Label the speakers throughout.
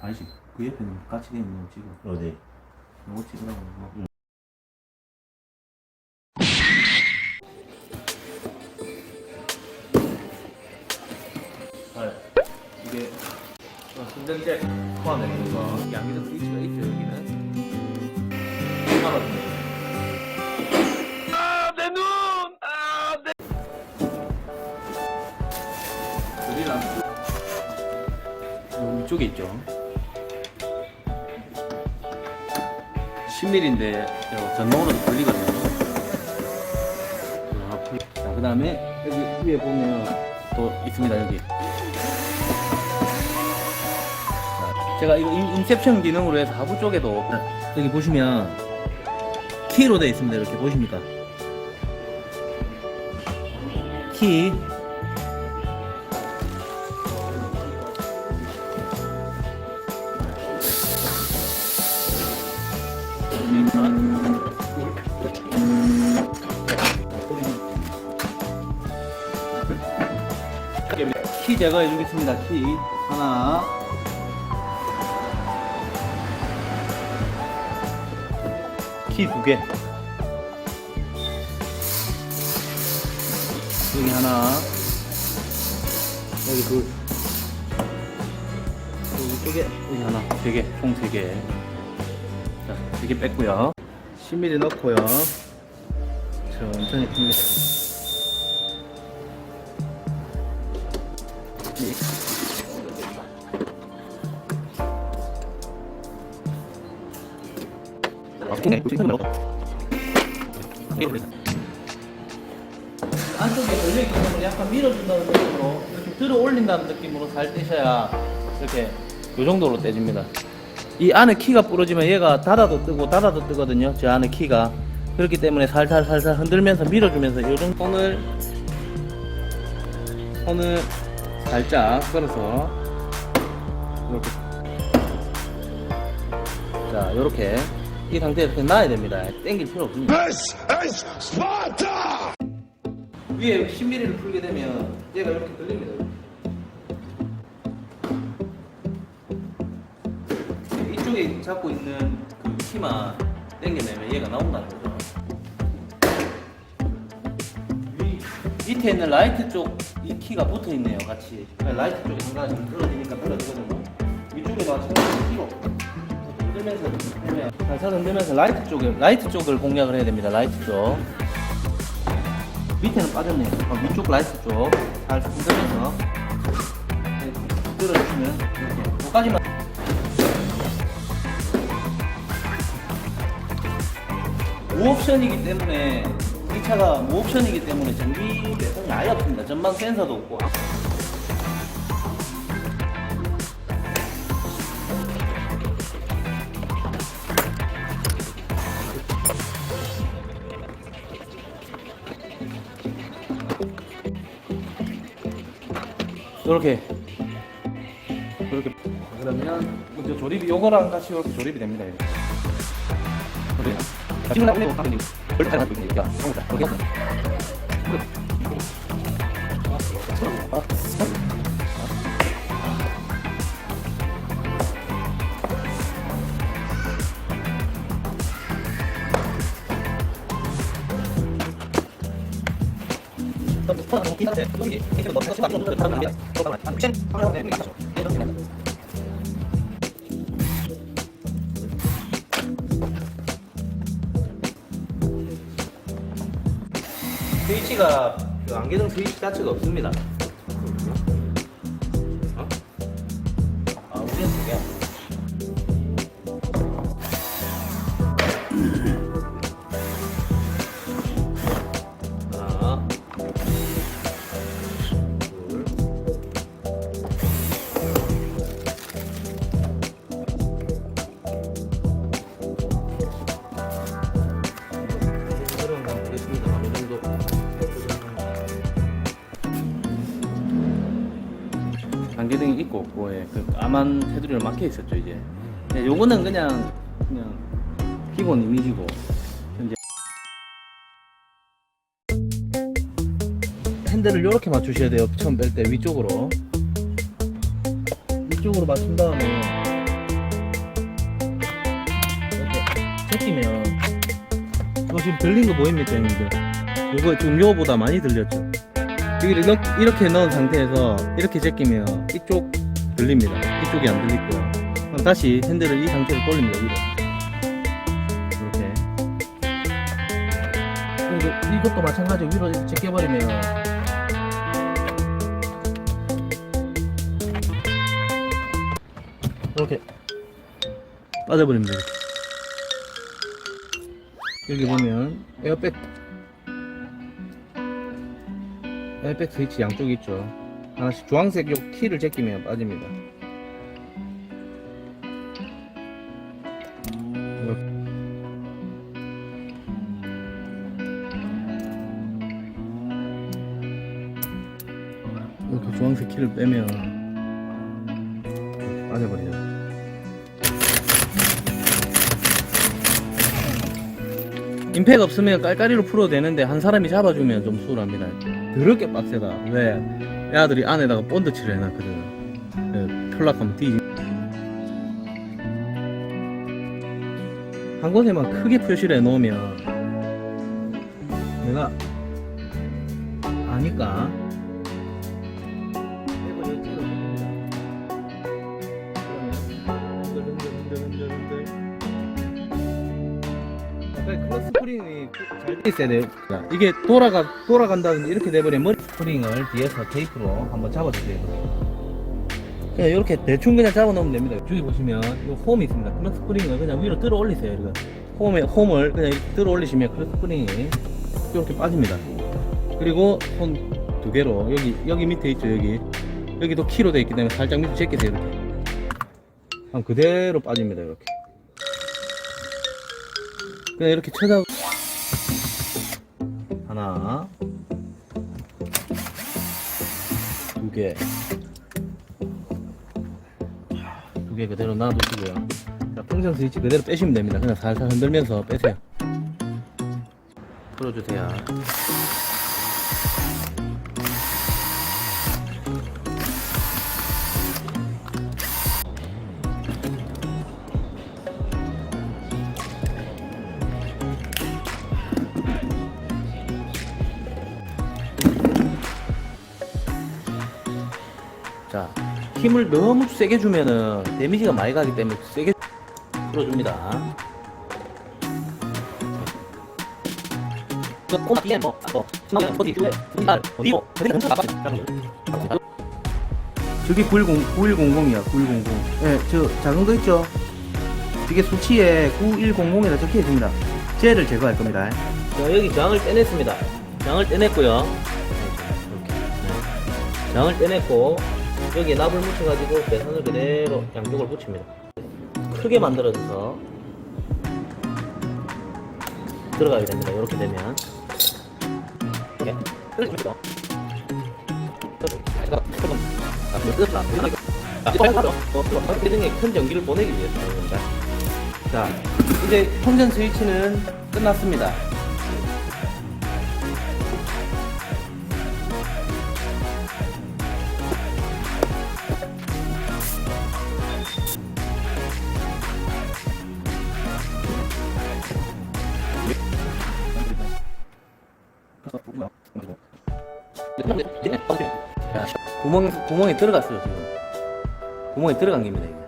Speaker 1: 아니지. 그 옆에는 같이 돼 있는 거 찍어.
Speaker 2: 어디?
Speaker 1: 이거 찍으라고 이거. 아, 이게 순전제 포함되는 거 양기적 스위치가 있죠 여기는. 하거든요 드릴 안 여기 위쪽에 있죠 10mm인데 전동으로도 풀리거든요. 자, 그 다음에 여기 위에 보면 또 있습니다 여기. 자, 제가 이거 인- 인셉션 기능으로 해서 하부 쪽에도 여기 보시면 키로 되어 있습니다. 이렇게 보십니까? 키 제거해 주겠습니다. 키 하나. 키 두 개. 여기 하나. 여기 둘. 여기 쪽에 여기 하나. 세 개. 총 세 개. 자, 세 개 뺐고요. 10mm 넣고요. 천천히 풉니다. 아프네. 안쪽에 걸려있기 때문에 약간 밀어준다는 느낌으로 이렇게 들어 올린다는 느낌으로 잘 떼셔야 이렇게 요 정도로 떼집니다. 이 안에 키가 부러지면 얘가 닫아도 뜨고 닫아도 뜨거든요. 저 안에 키가. 그렇기 때문에 살살 살살 흔들면서 밀어주면서 요 정도 손을 손을 살짝 끌어서 이렇게. 자 요렇게 이 상태에서 그냥 놔야 됩니다. 땡길 필요 없습니다! 위에 10mm를 풀게 되면 얘가 이렇게 들립니다. 이쪽에 잡고 있는 그 키만 당겨내면 얘가 나온다는 거죠 밑에 있는 라이트 쪽 이 키가 붙어 있네요 같이. 라이트 쪽에 상당히 좀 떨어지니까 떨어지거든요 위쪽에 마찬가지로 키로 흔들면서 흔들면 살살 흔들면서 라이트 쪽에 라이트 쪽을 공략을 해야 됩니다 라이트 쪽. 밑에는 빠졌네요. 어, 위쪽 라이트 쪽. 살살 흔들면서. 들어주시면 이렇게 여기까지만. 무옵션이기 때문에 이 차가 무옵션이기 때문에 전기 배송이 아예 없습니다. 전방 센서도 없고. 이렇게 이렇게 그러면 이제 조립이 요거랑 같이 이렇게 조립이 됩니다. 이렇게. 그래요. 지금 나 올리고 가면 원래 잘 가지고 있으니까 형보다 거기 없네. 스위치가 그 안개등 스위치 자체가 없습니다. 없고 예, 그 까만 테두리로 막혀 있었죠 이제. 예, 요거는 그냥 그냥 기본 이미지고. 이제 핸들을 이렇게 맞추셔야 돼요. 처음 뺄 때 위쪽으로. 위쪽으로 맞춘 다음에 이렇게 제끼면 이거 지금 들린 거 보입니까 형님들? 이거 지금 요거보다 많이 들렸죠? 여기를 이렇게 넣은 상태에서 이렇게 제끼면 이쪽 들립니다 이쪽이 안 들리고요 그럼 다시 핸들을 이 상태로 돌립니다 위로 이렇게 그리고 이것도 마찬가지 로 위로 이렇게 제껴버리면 이렇게 빠져버립니다. 여기 보면 에어백 에어백 스위치 양쪽에 있죠. 하나씩 주황색 요 키를 제끼면 빠집니다. 이렇게. 주황색 키를 빼면 빠져버리죠. 임팩 없으면 깔깔이로 풀어도 되는데 한 사람이 잡아주면 좀 수월합니다. 더럽게 빡세다. 왜? 애들이 안에다가 본드 칠을 해놨거든. 네, 플락하면 뒤지. 한 곳에만 크게 표시를 해놓으면 내가 아니까 클러스 스프링이 잘 돼 있어야 돼요. 자, 이게 돌아가 돌아간다든지 이렇게 돼버리면 머리 스프링을 뒤에서 테이프로 한번 잡아주세요. 그냥 이렇게 대충 그냥 잡아놓으면 됩니다. 여기 보시면 이 홈이 있습니다. 클러스 스프링을 그냥 위로 들어 올리세요. 이거 홈에 홈을 그냥 이렇게 들어 올리시면 클러스 스프링이 이렇게 빠집니다. 그리고 손 두 개로 여기 여기 밑에 있죠 여기 여기도 키로 돼 있기 때문에 살짝 밑에 제끼세요 이렇게. 그럼 그대로 빠집니다 이렇게. 그냥 이렇게 쳐다 하나 두개. 두 개 그대로 놔두시고요. 자, 풍선 스위치 그대로 빼시면 됩니다. 그냥 살살 흔들면서 빼세요. 풀어주세요 자 힘을 너무 세게 주면은 데미지가 많이 가기 때문에 세게 풀어줍니다 뒤에 뭐, 뭐, 어디로, 어디 hunter 아빠. 저기 910, 9100이야, 9100. 예, 저 작은 거 있죠? 이게 수치에 9100이라 적혀 있습니다. 젤을 제거할 겁니다. 자, 여기 장을 떼냈습니다. 장을 떼냈고요. 네. 장을 떼냈고, 여기 납을 묻혀가지고 배선을 그대로 양쪽을 붙입니다. 크게 만들어져서 들어가게 됩니다. 이렇게 되면. 이렇게. 그렇죠. 큰 전기를 보내기 위해서입니다. 자, 이제 통전 스위치는 끝났습니다. 구멍 구멍에 들어갔어요 지금. 구멍에 들어간 겁니다 이게.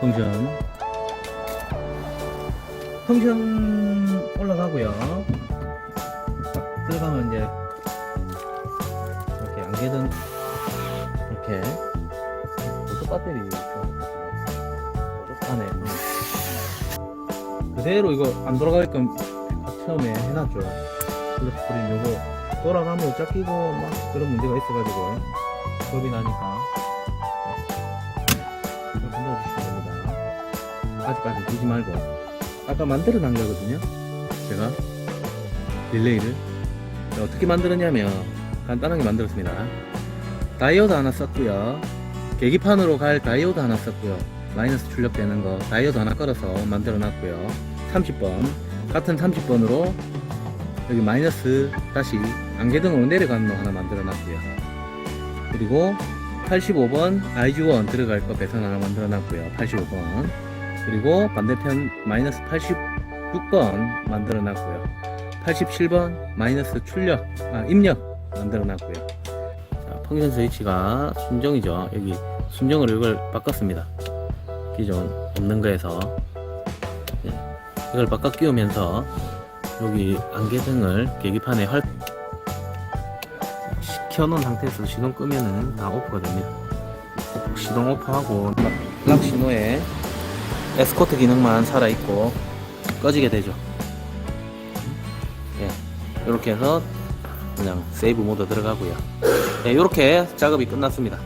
Speaker 1: 펑션 펑션 올라가고요 들어가면 이제 이렇게 안개등 이렇게 보조 배터리 안에 그대로 이거 안 돌아가게끔 처음에 해놨죠. 그래서 우리 요거 돌아가면 짝끼고 막 그런 문제가 있어가지고 겁이 나니까 이거 눌러주시면 됩니다. 아직까지 뒤지 말고. 아까 만들어 난 거거든요. 제가 릴레이를. 자, 어떻게 만들었냐면 간단하게 만들었습니다. 다이오드 하나 썼고요. 계기판으로 갈 다이오드 하나 썼고요. 마이너스 출력되는 거 다이어도 하나 걸어서 만들어 놨고요. 30번 같은 30번으로 여기 마이너스 다시 안개등으로 내려가는 거 하나 만들어 놨고요. 그리고 85번 IG1 들어갈 거 배선 하나 만들어 놨고요. 85번. 그리고 반대편 마이너스 86번 만들어 놨고요 87번 마이너스 출력 아 입력 만들어 놨고요 자, 펑션 스위치가 순정이죠 여기 순정으로 이걸 바꿨습니다 기존 없는 거에서 예, 이걸 바꿔 끼우면서 여기 안개등을 계기판에 헐 켜놓은 상태에서 시동 끄면은 다 오프가 됩니다. 시동 오프하고 락 신호에 에스코트 기능만 살아있고 꺼지게 되죠. 예, 이렇게 해서 그냥 세이브 모드 들어가고요. 네, 이렇게 작업이 끝났습니다.